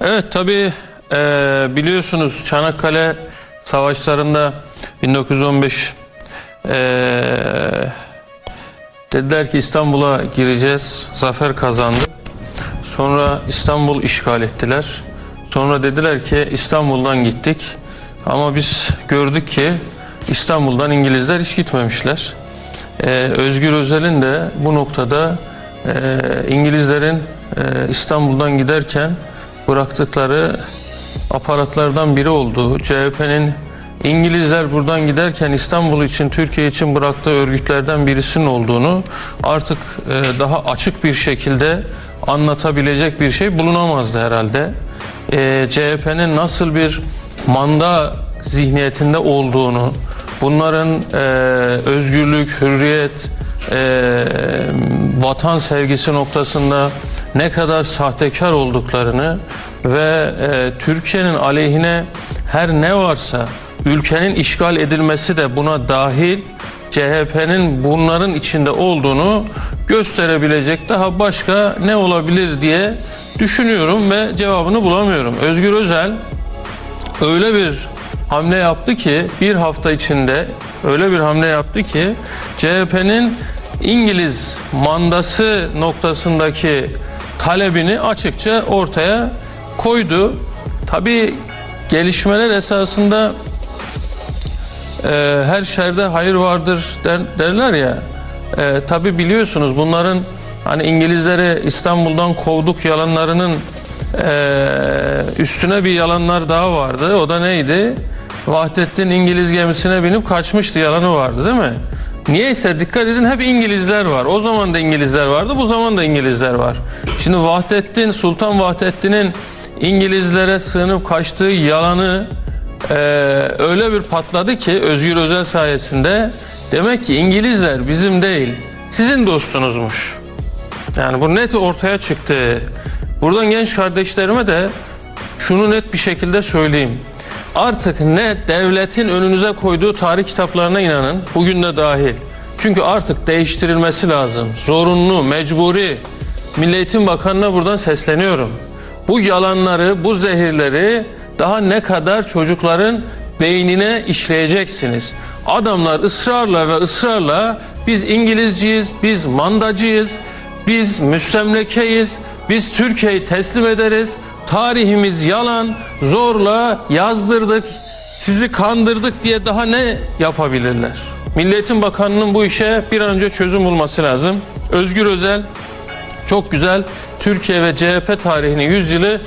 Evet tabii e, biliyorsunuz Çanakkale savaşlarında 1915 e, dediler ki İstanbul'a gireceğiz. Zafer kazandı. Sonra İstanbul işgal ettiler. Sonra dediler ki İstanbul'dan gittik. Ama biz gördük ki İstanbul'dan İngilizler hiç gitmemişler. Ee, Özgür Özel'in de bu noktada e, İngilizlerin e, İstanbul'dan giderken bıraktıkları aparatlardan biri olduğu, CHP'nin İngilizler buradan giderken İstanbul için, Türkiye için bıraktığı örgütlerden birisinin olduğunu artık e, daha açık bir şekilde anlatabilecek bir şey bulunamazdı herhalde. E, CHP'nin nasıl bir manda zihniyetinde olduğunu, bunların e, özgürlük, hürriyet, e, vatan sevgisi noktasında ne kadar sahtekar olduklarını ve e, Türkiye'nin aleyhine her ne varsa ülkenin işgal edilmesi de buna dahil CHP'nin bunların içinde olduğunu gösterebilecek daha başka ne olabilir diye düşünüyorum ve cevabını bulamıyorum. Özgür Özel öyle bir hamle yaptı ki bir hafta içinde öyle bir hamle yaptı ki CHP'nin İngiliz mandası noktasındaki talebini açıkça ortaya koydu. Tabii gelişmeler esasında e, her şerde hayır vardır der, derler ya. E, tabii biliyorsunuz bunların hani İngilizleri İstanbul'dan kovduk yalanlarının e, üstüne bir yalanlar daha vardı. O da neydi? Vahdettin İngiliz gemisine binip kaçmıştı yalanı vardı değil mi? Niyeyse dikkat edin hep İngilizler var. O zaman da İngilizler vardı, bu zaman da İngilizler var. Şimdi Vahdettin, Sultan Vahdettin'in İngilizlere sığınıp kaçtığı yalanı ee, öyle bir patladı ki Özgür Özel sayesinde demek ki İngilizler bizim değil sizin dostunuzmuş. Yani bu net ortaya çıktı. Buradan genç kardeşlerime de şunu net bir şekilde söyleyeyim. Artık ne devletin önünüze koyduğu tarih kitaplarına inanın, bugün de dahil. Çünkü artık değiştirilmesi lazım. Zorunlu, mecburi. Milli Eğitim Bakanı'na buradan sesleniyorum. Bu yalanları, bu zehirleri daha ne kadar çocukların beynine işleyeceksiniz. Adamlar ısrarla ve ısrarla biz İngilizciyiz, biz mandacıyız, biz müstemlekeyiz, biz Türkiye'yi teslim ederiz. Tarihimiz yalan, zorla yazdırdık, sizi kandırdık diye daha ne yapabilirler? Milliyetin Bakanı'nın bu işe bir an önce çözüm bulması lazım. Özgür Özel çok güzel Türkiye ve CHP tarihinin 100 yılı